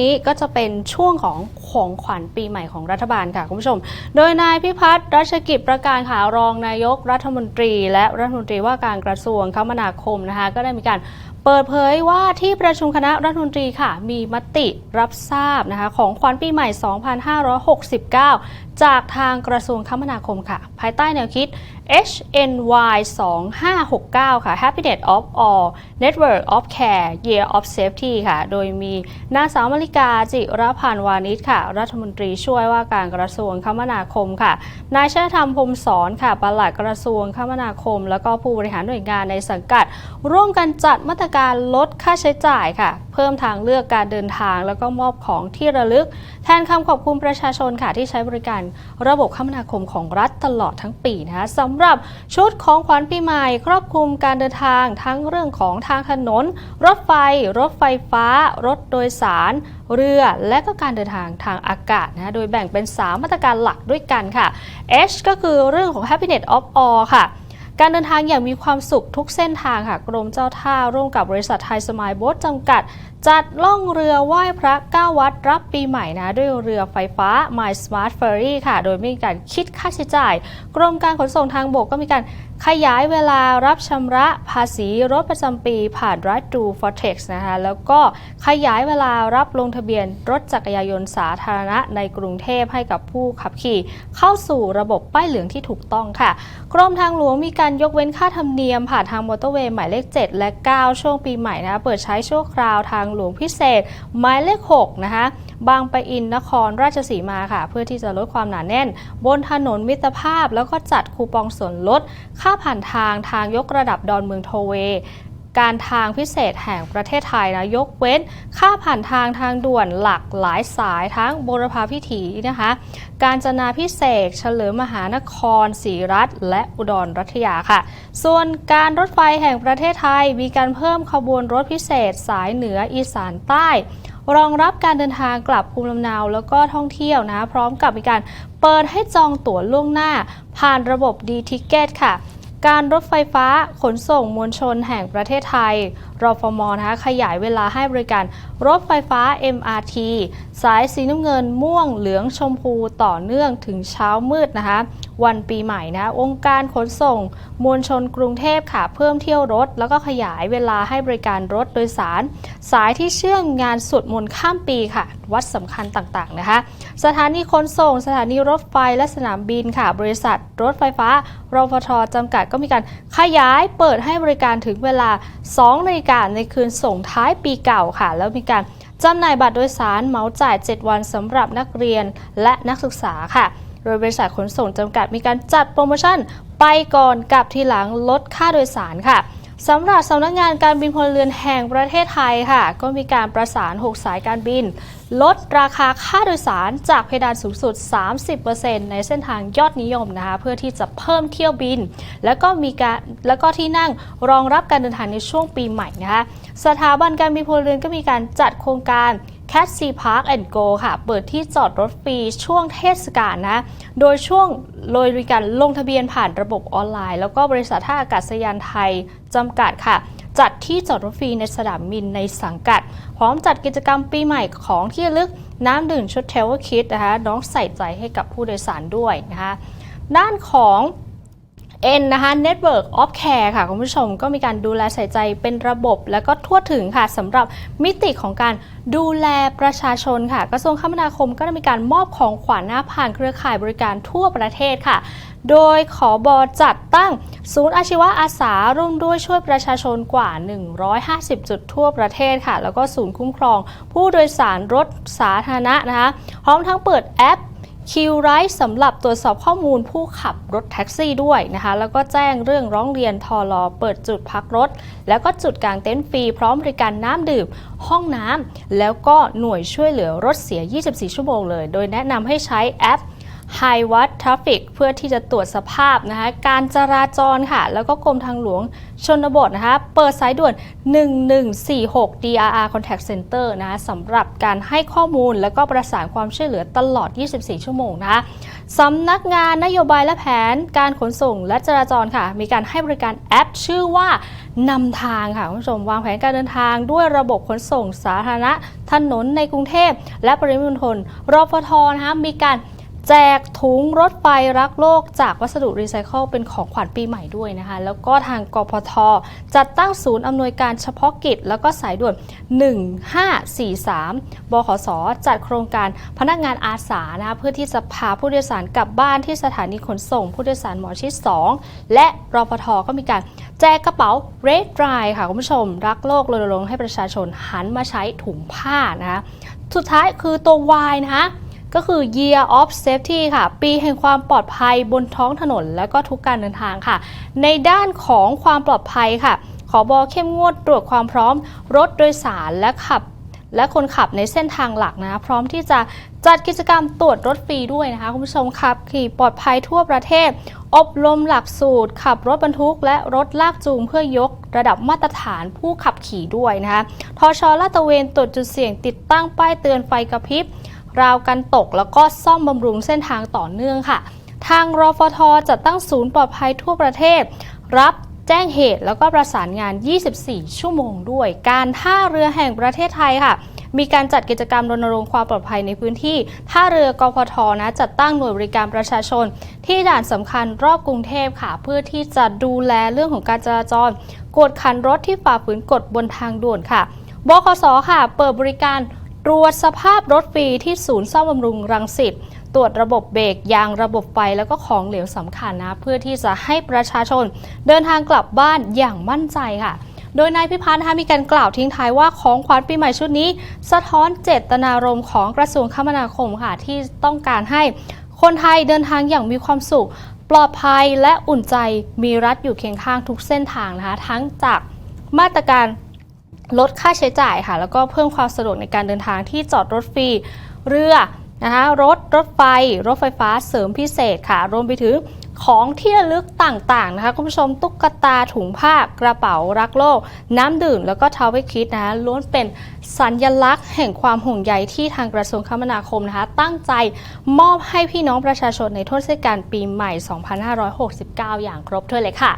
นี้ก็จะเป็นช่วงของของขวัญปีใหม่ของรัฐบาลค่ะคุณผู้ชม โดยนายพิพัฒน์รัชกิจประการขารองนายกรัฐมนตรี และรัฐมนตรีว่าการกระทรวงคมนาคมนะคะก็ได้มีการเปิดเผยว่าที่ประชุมคณะรัฐมนตรีค่ะ มีมติรับทราบนะคะของขวัญปีใหม่ 2569จากทางกระทรวงคมนาคมค่ะ ภายใต้แนวคิด HNY 2569 ค่ะ Happiness of All Network of Care Year of Safety ค่ะ โดยมีนางสาวมริกาจิรพันวานิชค่ะ รัฐมนตรีช่วยว่าการกระทรวงคมนาคมค่ะ นายชาธรรมพมสอนค่ะปลัดกระทรวงคมนาคม แล้วก็ผู้บริหารหน่วยงานในสังกัด ร่วมกันจัดมาตรการลดค่าใช้จ่ายค่ะเพิ่มทางเลือกการเดินทาง แล้วก็มอบของที่ระลึก แทนคำขอบคุณประชาชนค่ะที่ใช้บริการระบบคมนาคมของรัฐตลอดทั้งปีนะคะสำหรับชุดของขวัญปีใหม่ ครอบคลุมการเดินทางทั้งเรื่องของทางถนน รถไฟ รถไฟฟ้า รถโดยสาร เรือ และก็การเดินทางทางอากาศนะโดยแบ่งเป็น 3 มาตรการหลักด้วยกันค่ะ H ก็คือเรื่องของ happiness of all ค่ะ การเดินทางอย่างมีความสุขทุกเส้นทางค่ะ กรมเจ้าท่าร่วมกับบริษัทไทยสมายโบ๊ทจำกัด จัดล่องเรือไหว้พระ9วัดรับปีใหม่นะ ด้วยเรือไฟฟ้า My Smart Ferry ค่ะ โดยไม่มีการคิดค่าใช้จ่าย กรมการขนส่งทางบกก็มีการ ขยายเวลารับชำระภาษีรถประจำปีผ่าน Right to Fortex นะคะแล้วก็ขยายเวลารับลงทะเบียนรถจักรยานยนต์สาธารณะในกรุงเทพให้กับผู้ขับขี่ เข้าสู่ระบบป้ายเหลืองที่ถูกต้องค่ะ กรมทางหลวงมีการยกเว้นค่าธรรมเนียม ผ่านทางมอเตอร์เวย์หมายเลข 7 และ 9 ช่วงปีใหม่นะคะเปิดใช้ชั่วคราวทางหลวงพิเศษหมายเลข6นะคะ บางปะอินนครราชสีมาค่ะ เพื่อที่จะลดความหนาแน่น บนถนนมิตรภาพ แล้วก็จัดคูปองส่วนลด ค่าผ่านทางทางยกระดับดอนเมืองโทเวการทางพิเศษแห่งประเทศไทยนะยกเว้น ค่าผ่านทางทางด่วนหลักหลายสายทั้งบุรพาพิถีนะคะ การจนาพิเศษเฉลิมมหานครศรีรัตและอุดรรัตยาค่ะ ส่วนการรถไฟแห่งประเทศไทยมีการเพิ่มขบวนรถพิเศษสายเหนืออีสานใต้ รองรับการเดินทางกลับภูมิลำเนาแล้วก็ท่องเที่ยวนะ พร้อมกับมีการเปิดให้จองตั๋วล่วงหน้า ผ่านระบบดีทิเกตค่ะ การรถไฟฟ้าขนส่งมวลชนแห่งประเทศไทย รฟมนะคะขยายเวลาให้บริการรถไฟฟ้า MRT สายสีน้ำเงินม่วงเหลืองชมพูต่อเนื่องถึงเช้ามืดนะคะ วันปีใหม่นะองค์การขนส่ง มวลชนกรุงเทพค่ะ เพิ่มเที่ยวรถ แล้วก็ขยายเวลาให้บริการรถโดยสาร สายที่เชื่อมงานสวดมนข้ามปีค่ะ วัดสำคัญต่างๆนะคะ สถานีขนส่ง สถานีรถไฟและสนามบินค่ะ บริษัทรถไฟฟ้ารฟทจำกัดก็มีการขยายเปิดให้บริการถึงเวลา2นาฬิกาในคืนส่งท้ายปีเก่าค่ะ แล้วมีการจำหน่ายบัตรโดยสารเหมาจ่าย 7 วันสำหรับนักเรียนและนักศึกษาค่ะ โดยบริษัทขนส่งจำกัดมีการจัดโปรโมชั่นไปก่อนกับทีหลังลดค่าโดยสารค่ะ สำหรับสำนักงานการบินพลเรือนแห่งประเทศไทยค่ะ ก็มีการประสาน 6 สายการบิน ลดราคาค่าโดยสารจากเพดานสูงสุด 30%ในเส้นทางยอดนิยมนะคะเพื่อที่จะเพิ่มเที่ยวบิน แล้วก็มีการแล้วก็ที่นั่งรองรับการเดินทางในช่วงปีใหม่นะคะสถาบันการบินพลเรือนก็มีการจัดโครงการ Cat C Park and Go ค่ะ เปิดที่จอดรถฟรีช่วงเทศกาลนะ โดยช่วงโดยมีการลงทะเบียนผ่านระบบออนไลน์ แล้วก็บริษัทท่าอากาศยานไทยจำกัดค่ะ จัดที่จอดรถฟรีในสนามบินในสังกัด พร้อมจัดกิจกรรมปีใหม่ของที่ลึกน้ำดื่มชุดเทวคิดนะคะน้องใส่ใจให้กับผู้โดยสารด้วยนะคะด้านของ N นะคะ Network of Care ค่ะคุณผู้ชมก็มีการดูแลใส่ใจเป็นระบบ แล้วก็ทั่วถึงค่ะสำหรับมิติของการดูแลประชาชนค่ะกระทรวงคมนาคมก็ได้มีการมอบของขวัญหน้าผ่านเครือข่ายบริการทั่วประเทศค่ะ โดยขอบอจัดตั้งศูนย์อาชีวะอาสาร่วมด้วยช่วยประชาชนกว่า 150 จุดทั่วประเทศค่ะ แล้วก็ศูนย์คุ้มครอง ผู้โดยสารรถสาธารณะนะคะพร้อมทั้งเปิดแอป คิวไรส์สำหรับตรวจสอบข้อมูลผู้ขับรถแท็กซี่ด้วยนะคะ แล้วก็แจ้งเรื่องร้องเรียนทอรอเปิดจุดพักรถ แล้วก็จุดกลางเต็นท์ฟรีพร้อมบริการน้ำดื่ม ห้องน้ำแล้วก็หน่วยช่วยเหลือรถเสีย 24 ชั่วโมงเลย โดยแนะนำให้ใช้แอป High w a t Traffic เพื่อที่จะตรวจสภาพนะคะการจราจรค่ะ แล้วก็กรมทางหลวงชนบทนะคะเปิดสายด่วน 1146 DRR Contact Center นะคะสำหรับการให้ข้อมูลแล้วก็ประสานความช่วยเหลือตลอด 24 ชั่วโมงนะคะสำนักงานนโยบายและแผนการขนส่งและจราจรค่ะ มีการให้บริการแอปชื่อว่านำทางค่ะคุณผู้ชมวางแผนการเดินทางด้วยระบบขนส่งสาธารณะถนนในกรุงเทพ และปริมณฑลรอฟทนะคะมีการ แจกถุงรถไฟรักโลกจากวัสดุรีไซเคิลเป็นของขวัญปีใหม่ด้วยนะคะ แล้วก็ทางกพท จัดตั้งศูนย์อำนวยการเฉพาะกิจ แล้วก็สายด่วน 1543 บขส จัดโครงการพนักงานอาสานะคะเพื่อที่จะพาผู้โดยสารกลับบ้านที่สถานีขนส่ง ผู้โดยสารหมอชิด 2 และรพท ก็มีการแจกกระเป๋า Red Dry ค่ะคุณผู้ชม รักโลกรณรงค์ให้ประชาชนหันมาใช้ถุงผ้านะคะสุดท้ายคือตัว Y นะคะ ก็คือ Year of Safety ค่ะ ปีแห่งความปลอดภัยบนท้องถนน และก็ทุกการเดินทางค่ะ ในด้านของความปลอดภัยค่ะ ขอบอเข้มงวดตรวจความพร้อม รถโดยสารและขับ และคนขับในเส้นทางหลักนะพร้อมที่จะจัดกิจกรรมตรวจรถฟรีด้วยนะคะคุณผู้ชมขับขี่ปลอดภัยทั่วประเทศ อบรมหลักสูตร ขับรถบรรทุก และรถลากจูงเพื่อยกระดับมาตรฐานผู้ขับขี่ด้วยนะคะทอชอลาดตระเวนตรวจจุดเสี่ยงติดตั้งป้ายเตือนไฟกระพริบ ราวกันตก แล้วก็ซ่อมบำรุงเส้นทางต่อเนื่องค่ะ ทางรฟทจัดตั้งศูนย์ปลอดภัยทั่วประเทศ รับแจ้งเหตุแล้วก็ประสานงาน 24 ชั่วโมงด้วย การท่าเรือแห่งประเทศไทยค่ะ มีการจัดกิจกรรมรณรงค์ความปลอดภัยในพื้นที่ ท่าเรือกพทนะจัดตั้งหน่วยบริการประชาชน ที่ด่านสำคัญรอบกรุงเทพค่ะ เพื่อที่จะดูแลเรื่องของการจราจร กวดขันรถที่ฝ่าฝืนกฎบนทางด่วนค่ะบขสค่ะ เปิดบริการ ตรวจสภาพรถฟรีที่ศูนย์ซ่อมบำรุงรังสิตตรวจระบบเบรกยางระบบไฟแล้วก็ของเหลวสำคัญนะ เพื่อที่จะให้ประชาชนเดินทางกลับบ้านอย่างมั่นใจค่ะ โดยนายพิพัฒน์มีการกล่าวทิ้งท้ายว่าของขวัญปีใหม่ชุดนี้ สะท้อนเจตนารมณ์ของกระทรวงคมนาคมค่ะ ที่ต้องการให้คนไทยเดินทางอย่างมีความสุข ปลอดภัยและอุ่นใจมีรัฐอยู่เคียงข้างทุกเส้นทางนะคะ ทั้งจากมาตรการ ลดค่าใช้จ่ายค่ะ แล้วก็เพิ่มความสะดวกในการเดินทางที่จอดรถฟรี เรือนะคะรถรถไฟ รถไฟฟ้าเสริมพิเศษค่ะ รวมไปถึงของที่ระลึกต่างๆนะคะคุณผู้ชมตุ๊กตาถุงผ้ากระเป๋ารักโลก น้ำดื่มแล้วก็ทาวเวคิดนะคะล้วนเป็นสัญญลักษณ์แห่งความห่วงใยที่ทางกระทรวงคมนาคมนะคะ ตั้งใจมอบให้พี่น้องประชาชนในทศกาลปีใหม่ 2569 อย่างครบถ้วนเลยค่ะ